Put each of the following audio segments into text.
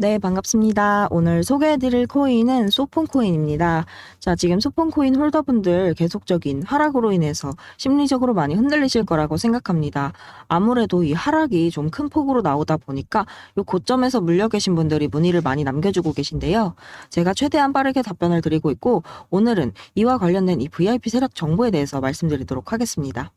네, 반갑습니다. 오늘 소개해드릴 코인은 소폰코인입니다. 자, 지금 소폰코인 홀더분들 계속적인 하락으로 인해서 심리적으로 많이 흔들리실 거라고 생각합니다. 아무래도 이 하락이 좀 큰 폭으로 나오다 보니까 이 고점에서 물려 계신 분들이 문의를 많이 남겨주고 계신데요. 제가 최대한 빠르게 답변을 드리고 있고, 오늘은 이와 관련된 이 VIP 세력 정보에 대해서 말씀드리도록 하겠습니다.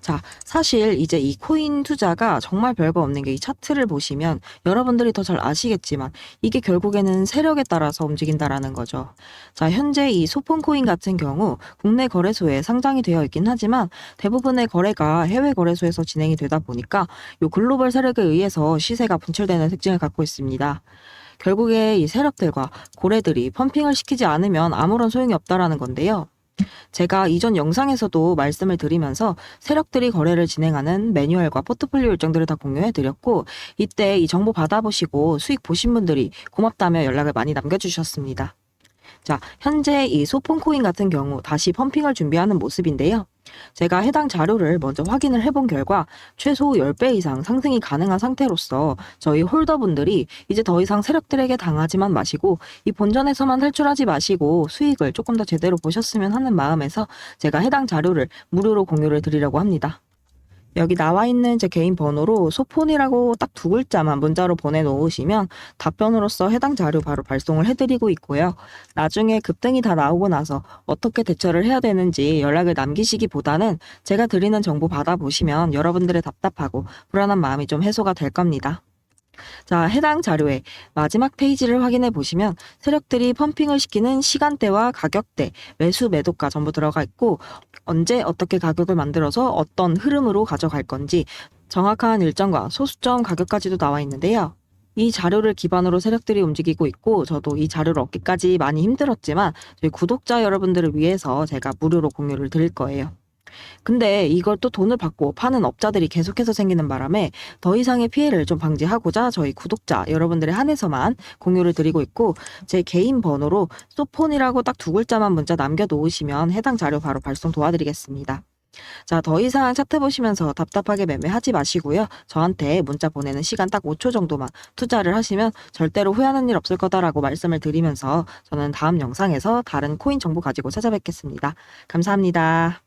자, 사실 이제 이 코인 투자가 정말 별거 없는 게 이 차트를 보시면 여러분들이 더 잘 아시겠지만 이게 결국에는 세력에 따라서 움직인다라는 거죠. 자, 현재 이 소폰 코인 같은 경우 국내 거래소에 상장이 되어 있긴 하지만 대부분의 거래가 해외 거래소에서 진행이 되다 보니까 요 글로벌 세력에 의해서 시세가 분출되는 특징을 갖고 있습니다. 결국에 이 세력들과 고래들이 펌핑을 시키지 않으면 아무런 소용이 없다라는 건데요. 제가 이전 영상에서도 말씀을 드리면서 세력들이 거래를 진행하는 매뉴얼과 포트폴리오 일정들을 다 공유해 드렸고 이때 이 정보 받아보시고 수익 보신 분들이 고맙다며 연락을 많이 남겨주셨습니다. 자, 현재 이 소폰코인 같은 경우 다시 펌핑을 준비하는 모습인데요. 제가 해당 자료를 먼저 확인을 해본 결과 최소 10배 이상 상승이 가능한 상태로서 저희 홀더분들이 이제 더 이상 세력들에게 당하지만 마시고 이 본전에서만 탈출하지 마시고 수익을 조금 더 제대로 보셨으면 하는 마음에서 제가 해당 자료를 무료로 공유를 드리려고 합니다. 여기 나와 있는 제 개인 번호로 소폰이라고 딱 두 글자만 문자로 보내놓으시면 답변으로서 해당 자료 바로 발송을 해드리고 있고요. 나중에 급등이 다 나오고 나서 어떻게 대처를 해야 되는지 연락을 남기시기보다는 제가 드리는 정보 받아보시면 여러분들의 답답하고 불안한 마음이 좀 해소가 될 겁니다. 자, 해당 자료의 마지막 페이지를 확인해 보시면 세력들이 펌핑을 시키는 시간대와 가격대, 매수 매도가 전부 들어가 있고 언제 어떻게 가격을 만들어서 어떤 흐름으로 가져갈 건지 정확한 일정과 소수점 가격까지도 나와 있는데요. 이 자료를 기반으로 세력들이 움직이고 있고 저도 이 자료를 얻기까지 많이 힘들었지만 저희 구독자 여러분들을 위해서 제가 무료로 공유를 드릴 거예요. 근데 이걸 또 돈을 받고 파는 업자들이 계속해서 생기는 바람에 더 이상의 피해를 좀 방지하고자 저희 구독자 여러분들에 한해서만 공유를 드리고 있고 제 개인 번호로 소폰이라고 딱 두 글자만 문자 남겨놓으시면 해당 자료 바로 발송 도와드리겠습니다. 자, 더 이상 차트 보시면서 답답하게 매매하지 마시고요. 저한테 문자 보내는 시간 딱 5초 정도만 투자를 하시면 절대로 후회하는 일 없을 거다라고 말씀을 드리면서 저는 다음 영상에서 다른 코인 정보 가지고 찾아뵙겠습니다. 감사합니다.